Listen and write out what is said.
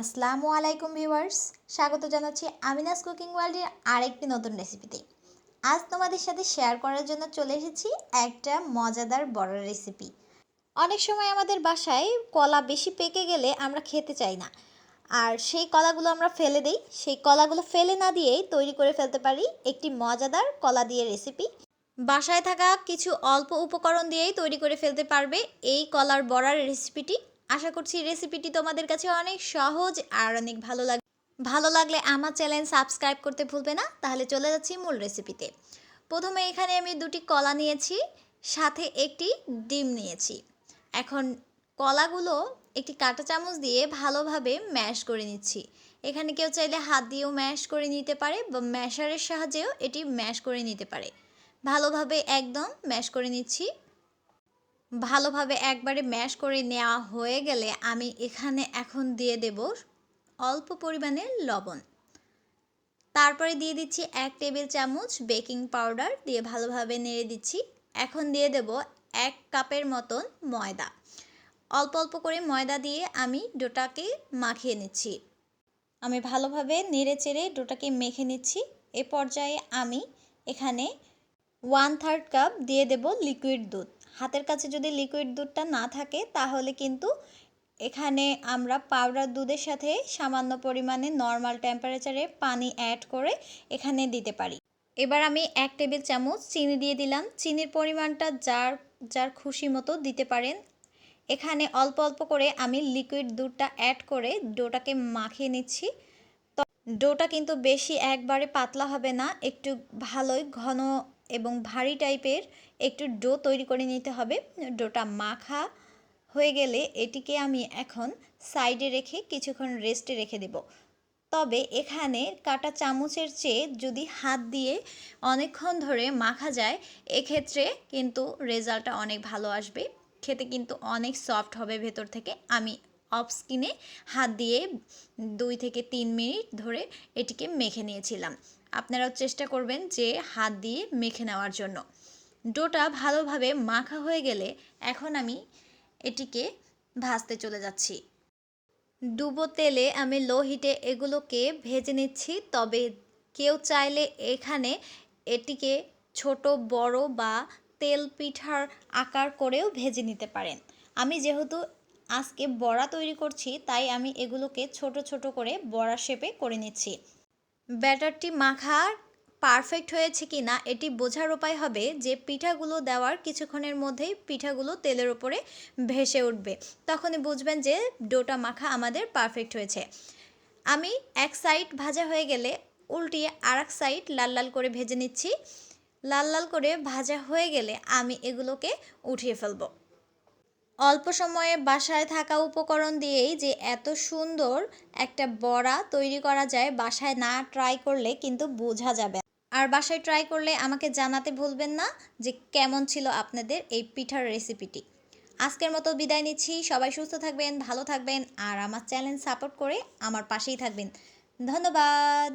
আসসালামু আলাইকুম ভিউয়ার্স, স্বাগত জানাচ্ছি আমিনাস কুকিং ওয়ার্ল্ডের আরেকটি নতুন রেসিপিতে। আজ তোমাদের সাথে শেয়ার করার জন্য চলে এসেছি একটা মজাদার বড় রেসিপি। অনেক সময় আমাদের বাসায় কলা বেশি পেকে গেলে আমরা খেতে চাই না। আর সেই কলাগুলো আমরা ফেলে দিই, সেই কলাগুলো ফেলে না দিয়েই তৈরি করে ফেলতে পারি একটি মজাদার কলা দিয়ে রেসিপি। বাসায় থাকা কিছু অল্প উপকরণ দিয়েই তৈরি করে ফেলতে পারবে এই কলার বড়ার রেসিপিটি। আশা করছি রেসিপিটি তোমাদের কাছে অনেক সহজ আর অনেক ভালো লাগে, ভালো লাগলে আমার চ্যানেল সাবস্ক্রাইব করতে ভুলবে না। তাহলে চলে যাচ্ছি মূল রেসিপিতে প্রথমে এখানে আমি দুটি কলা নিয়েছি, সাথে একটি ডিম নিয়েছি। এখন কলাগুলো একটি কাঁটা চামচ দিয়ে ভালোভাবে ম্যাশ করে নিচ্ছি। এখানে কেউ চাইলে হাত দিয়েও ম্যাশ করে নিতে পারে বা ম্যাশারের সাহায্যেও এটি ম্যাশ করে নিতে পারে। ভালোভাবে একদম ম্যাশ করে নিচ্ছি। ভালোভাবে একবারে ম্যাশ করে নেওয়া হয়ে গেলে আমি এখানে এখন দিয়ে দেব অল্প পরিমাণে লবণ। তারপরে দিয়ে দিচ্ছি এক টেবিল চামচ বেকিং পাউডার দিয়ে ভালোভাবে নেড়ে দিচ্ছি। এখন দিয়ে দেব এক কাপের মতন ময়দা। অল্প অল্প করে ময়দা দিয়ে আমি ডোটাকে মাখিয়ে নিচ্ছি। আমি ভালোভাবে নেড়ে চেড়ে ডোটাকে মেখে নিচ্ছি। এ পর্যায়ে আমি এখানে ওয়ান থার্ড কাপ দিয়ে দেব লিকুইড দুধ। হাতের কাছে যদি লিকুইড দুধটা না থাকে, তাহলে কিন্তু এখানে আমরা পাউডার দুধের সাথে সামান্য পরিমাণে নর্মাল টেম্পারেচারে পানি অ্যাড করে এখানে দিতে পারি। এবার আমি এক টেবিল চামচ চিনি দিয়ে দিলাম। চিনির পরিমাণটা যার যার খুশি মতো দিতে পারেন। এখানে অল্প অল্প করে আমি লিকুইড দুধটা অ্যাড করে ডোটাকে মাখিয়ে নিচ্ছি। ডোটা কিন্তু বেশি একবারে পাতলা হবে না, একটু ভালোই ঘন এবং ভারী টাইপের একটু ডো তৈরি করে নিতে হবে। ডোটা মাখা হয়ে গেলে এটিকে আমি এখন সাইডে রেখে কিছুক্ষণ রেস্টে রেখে দেব। তবে এখানে কাটা চামচের চেয়ে যদি হাত দিয়ে অনেকক্ষণ ধরে মাখা যায়, এক্ষেত্রে কিন্তু রেজাল্টটা অনেক ভালো আসবে। খেতে কিন্তু অনেক সফট হবে ভেতর থেকে। আমি অফ স্কিনে হাত দিয়ে দুই থেকে তিন মিনিট ধরে এটিকে মেখে নিয়েছিলাম। আপনারাও চেষ্টা করবেন যে হাত দিয়ে মেখে নেওয়ার জন্য। ডোটা ভালোভাবে মাখা হয়ে গেলে এখন আমি এটিকে ভাজতে চলে যাচ্ছি। ডুবো তেলে আমি লো হিটে এগুলোকে ভেজে নিচ্ছি, তবে কেউ চাইলে এখানে এটিকে ছোট, বড় বা তেল পিঠার আকার করেও ভেজে নিতে পারেন। আমি যেহেতু আজকে বড়া তৈরি করছি, তাই আমি এগুলোকে ছোট ছোট করে বড়া শেপে করে নিচ্ছি। ব্যাটারটি মাখার পারফেক্ট হয়েছে কি না, এটি বোঝার উপায় হবে যে পিঠাগুলো দেওয়ার কিছুক্ষণের মধ্যেই পিঠাগুলো তেলের ওপরে ভেসে উঠবে। তখনই বুঝবেন যে ডোটা মাখা আমাদের পারফেক্ট হয়েছে। আমি এক সাইড ভাজা হয়ে গেলে উল্টিয়ে আর এক সাইড লাল লাল করে ভেজে নিচ্ছি। লাল লাল করে ভাজা হয়ে গেলে আমি এগুলোকে উঠিয়ে ফেলব। অল্প সময়ে বাসায় থাকা উপকরণ দিয়েই যে এত সুন্দর একটা বড়া তৈরি করা যায়, বাসায় না ট্রাই করলে কিন্তু বোঝা যাবে আর বাসায় ট্রাই করলে আমাকে জানাতে ভুলবেন না যে কেমন ছিল আপনাদের এই পিঠার রেসিপিটি আজকের মতো বিদায় নিচ্ছি। সবাই সুস্থ থাকবেন, ভালো থাকবেন, আর আমার চ্যানেল সাপোর্ট করে আমার পাশেই থাকবেন। ধন্যবাদ!